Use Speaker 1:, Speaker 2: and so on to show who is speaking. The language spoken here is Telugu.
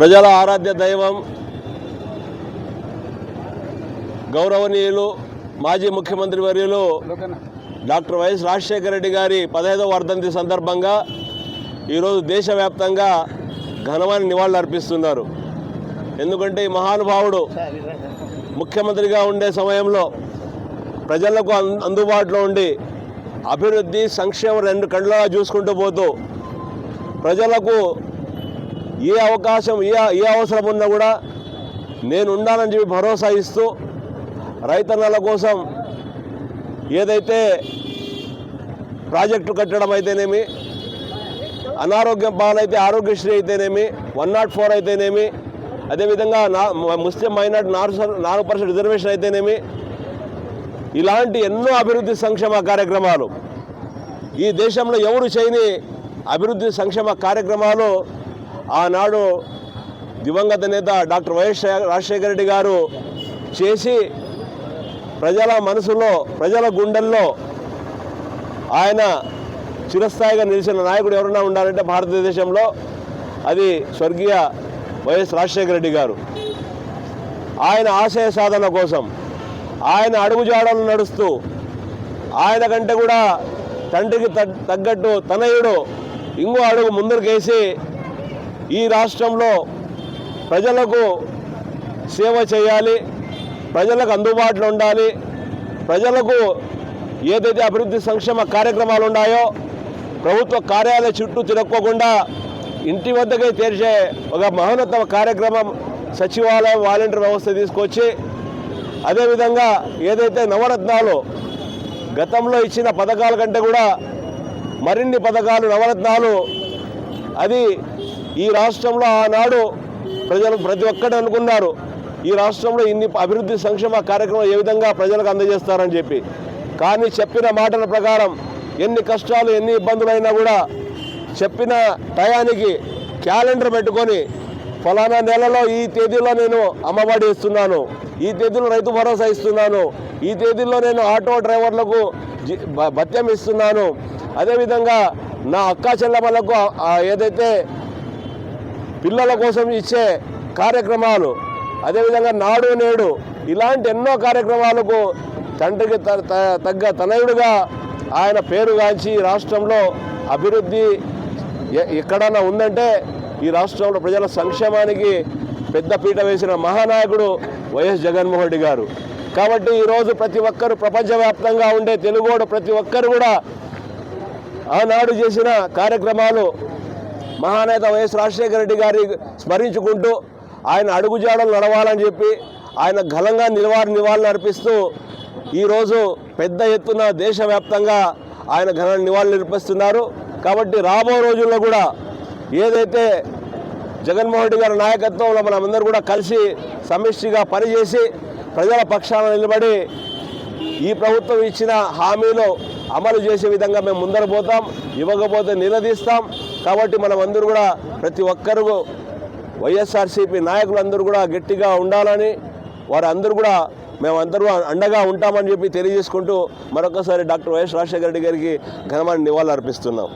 Speaker 1: ప్రజల ఆరాధ్య దైవం గౌరవనీయులు మాజీ ముఖ్యమంత్రి వర్యులు డాక్టర్ వైఎస్ రాజశేఖర రెడ్డి గారి పదహైదవ వర్ధంతి సందర్భంగా ఈరోజు దేశవ్యాప్తంగా ఘనమైన నివాళులు అర్పిస్తున్నారు. ఎందుకంటే ఈ మహానుభావుడు ముఖ్యమంత్రిగా ఉండే సమయంలో ప్రజలకు అందుబాటులో ఉండి అభివృద్ధి సంక్షేమం రెండు కళ్ళగా చూసుకుంటూ పోతూ ప్రజలకు ఏ అవకాశం ఏ ఏ అవసరం ఉన్నా కూడా నేను ఉండాలని చెప్పి భరోసా ఇస్తూ రైతన్నల కోసం ఏదైతే ప్రాజెక్టు కట్టడం అయితేనేమి అనారోగ్యం పాలైతే ఆరోగ్యశ్రీ అయితేనేమి వన్ నాట్ ఫోర్ అయితేనేమి అదేవిధంగా నా ముస్లిం మైనార్టీ నాలుగు నాలుగు పర్సెంట్ రిజర్వేషన్ అయితేనేమి ఇలాంటి ఎన్నో అభివృద్ధి సంక్షేమ కార్యక్రమాలు ఈ దేశంలో ఎవరు చేయని అభివృద్ధి సంక్షేమ కార్యక్రమాలు ఆనాడు దివంగత నేత డాక్టర్ వైఎస్ రాజశేఖర రెడ్డి గారు చేసి ప్రజల మనసులో ప్రజల గుండెల్లో ఆయన చిరస్థాయిగా నిలిచిన నాయకుడు ఎవరైనా ఉండాలంటే భారతదేశంలో అది స్వర్గీయ వైఎస్ రాజశేఖర రెడ్డి గారు. ఆయన ఆశయ సాధన కోసం ఆయన అడుగుజాడలు నడుస్తూ ఆయన కంటే కూడా తండ్రికి తగ్గట్టు తనయుడు ఇంకో అడుగు ముందరికేసి ఈ రాష్ట్రంలో ప్రజలకు సేవ చేయాలి ప్రజలకు అందుబాటులో ఉండాలి ప్రజలకు ఏదైతే అభివృద్ధి సంక్షేమ కార్యక్రమాలు ఉన్నాయో ప్రభుత్వ కార్యాలయ చుట్టూ తిరక్కోకుండా ఇంటి వద్దకే తెరిచే ఒక మహోన్నతమ కార్యక్రమం సచివాలయం వాలంటీర్ వ్యవస్థ తీసుకొచ్చి అదేవిధంగా ఏదైతే నవరత్నాలు గతంలో ఇచ్చిన పథకాల కంటే కూడా మరిన్ని పథకాలు నవరత్నాలు అది ఈ రాష్ట్రంలో ఆనాడు ప్రజలు ప్రతి ఒక్కరు అనుకున్నారు. ఈ రాష్ట్రంలో ఇన్ని అభివృద్ధి సంక్షేమ కార్యక్రమం ఏ విధంగా ప్రజలకు అందజేస్తారని చెప్పి. కానీ చెప్పిన మాటల ప్రకారం ఎన్ని కష్టాలు ఎన్ని ఇబ్బందులైనా కూడా చెప్పిన టయానికి క్యాలెండర్ పెట్టుకొని ఫలానా నెలలో ఈ తేదీలో నేను అమ్మఒడి ఇస్తున్నాను ఈ తేదీలో రైతు భరోసా ఇస్తున్నాను. ఈ తేదీలో నేను ఆటో డ్రైవర్లకు భత్యం ఇస్తున్నాను. అదేవిధంగా నా అక్క చెల్లెమ్మలకు ఏదైతే పిల్లల కోసం ఇచ్చే కార్యక్రమాలు. అదేవిధంగా నాడు నేడు ఇలాంటి ఎన్నో కార్యక్రమాలకు తండ్రికి త- త- తగ్గ తనయుడుగా ఆయన పేరుగాంచి రాష్ట్రంలో అభివృద్ధి ఎ- ఎక్కడన్నా ఉందంటే ఈ రాష్ట్రంలో ప్రజల సంక్షేమానికి పెద్ద పీట వేసిన మహానాయకుడు వైఎస్ జగన్మోహన్ రెడ్డి గారు. కాబట్టి ఈరోజు ప్రతి ఒక్కరు ప్రపంచవ్యాప్తంగా ఉండే తెలుగోడు ప్రతి ఒక్కరు కూడా ఆనాడు చేసిన కార్యక్రమాలు మహానేత వైఎస్ రాజశేఖర రెడ్డి గారి స్మరించుకుంటూ ఆయన అడుగుజాడలు నడవాలని చెప్పి ఆయన ఘనంగా నిలవారి నివాళులు అర్పిస్తూ ఈరోజు పెద్ద ఎత్తున దేశవ్యాప్తంగా ఆయన ఘన నివాళులు నిర్పిస్తున్నారు కాబట్టి రాబో రోజుల్లో కూడా ఏదైతే జగన్మోహన్ రెడ్డి గారి నాయకత్వంలో మనమందరూ కూడా కలిసి సమిష్టిగా పనిచేసి ప్రజల పక్షాన నిలబడి ఈ ప్రభుత్వం ఇచ్చిన హామీలు అమలు చేసే విధంగా మేము ముందర పోతాం ఇవ్వకపోతే నిలదీస్తాం. కాబట్టి మనం అందరూ కూడా ప్రతి ఒక్కరూ వైఎస్ఆర్సీపీ నాయకులందరూ కూడా గట్టిగా ఉండాలని వారు అందరూ కూడా మేమందరూ అండగా ఉంటామని చెప్పి తెలియజేసుకుంటూ మరొకసారి డాక్టర్ వైఎస్ రాజశేఖర రెడ్డి గారికి ఘనమైన నివాళులు అర్పిస్తున్నాం.